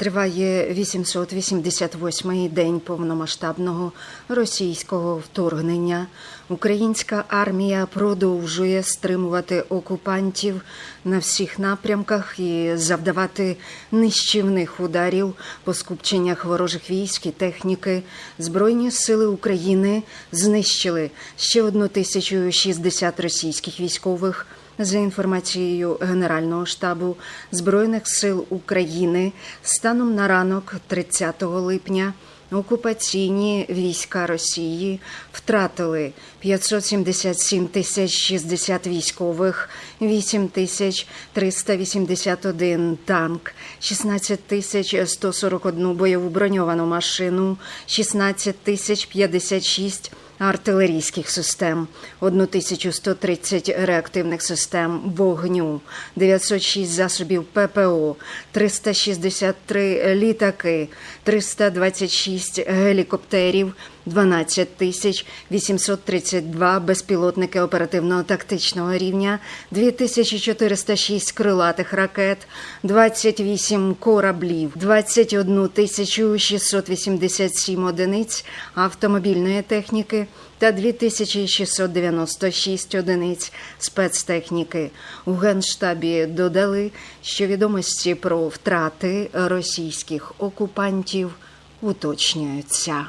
Триває 888-й день повномасштабного російського вторгнення. Українська армія продовжує стримувати окупантів на всіх напрямках і завдавати нищівних ударів по скупченнях ворожих військ і техніки. Збройні сили України знищили ще одну тисячу 60 російських військових. За інформацією Генерального штабу Збройних сил України, станом на ранок 30 липня окупаційні війська Росії втратили 577 тисяч 60 військових, 8 тисяч 381 танк, 16 тисяч 141 бойову броньовану машину, 16 тисяч 56 артилерійських систем, 1130 реактивних систем вогню, 906 засобів ППО, 363 літаки, 326 гелікоптерів, 12 тисяч 832 безпілотники оперативно-тактичного рівня, 2406 крилатих ракет, 28 кораблів, 21 тисячу 687 одиниць автомобільної техніки та 2696 одиниць спецтехніки. У Генштабі додали, що відомості про втрати російських окупантів уточнюються.